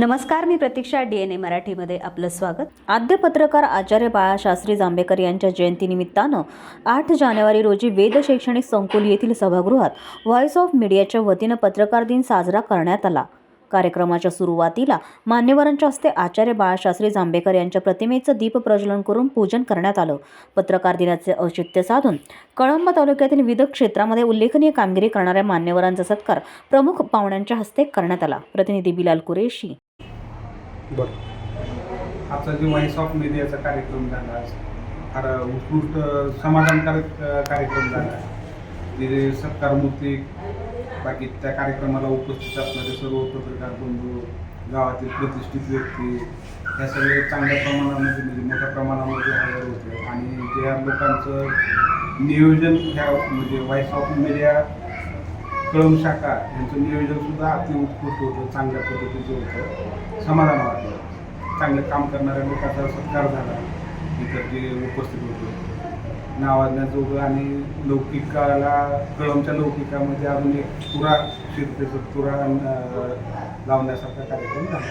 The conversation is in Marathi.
नमस्कार मी प्रतीक्षा डी एन ए मराठीमध्ये आपलं स्वागत. आद्य पत्रकार आचार्य बाळाशास्त्री जांभेकर यांच्या जयंतीनिमित्तानं आठ जानेवारी रोजी वेद शैक्षणिक संकुल येथील सभागृहात व्हॉइस ऑफ मीडियाच्या वतीनं पत्रकार दिन साजरा करण्यात आला. कार्यक्रमाच्या सुरुवातीला मान्यवरांच्या हस्ते आचार्य बाळाशास्त्री जांभेकर यांच्या प्रतिमेचं दीप प्रज्वलन करून पूजन करण्यात आलं. पत्रकार दिनाचे औचित्य साधून कळंब तालुक्यातील विविध क्षेत्रामध्ये उल्लेखनीय कामगिरी करणाऱ्या मान्यवरांचा सत्कार प्रमुख पाहुण्यांच्या हस्ते करण्यात आला. प्रतिनिधी बिलाल कुरेशी बरं. आजचा जे व्हॉइस ऑफ मीडियाचा कार्यक्रम झाला. फार उत्कृष्ट समाधानकारक कार्यक्रम झाला. तिथे सत्कारमूर्ती बाकी त्या कार्यक्रमाला उपस्थित असणारे सर्व पत्रकार बंधू गावातील प्रतिष्ठित व्यक्ती ह्या सगळे चांगल्या प्रमाणामध्ये म्हणजे मोठ्या प्रमाणामध्ये हजर होते. आणि ज्या लोकांचं नियोजन ह्या म्हणजे व्हॉइस ऑफ मीडिया कळम शाखा यांचं नियोजन सुद्धा अति उत्कृष्ट होतं चांगल्या पद्धतीचं होतं. समाधान वाटलं चांगलं काम करणाऱ्या लोकांचा सत्कार झाला. इतर जे उपस्थित होते नावाजण्याजोगं आणि लौकिकाला कळमच्या लौकिकामध्ये अजून एक तुरा क्षेत्र तुरा लावण्यासारखा कार्यक्रम झाला.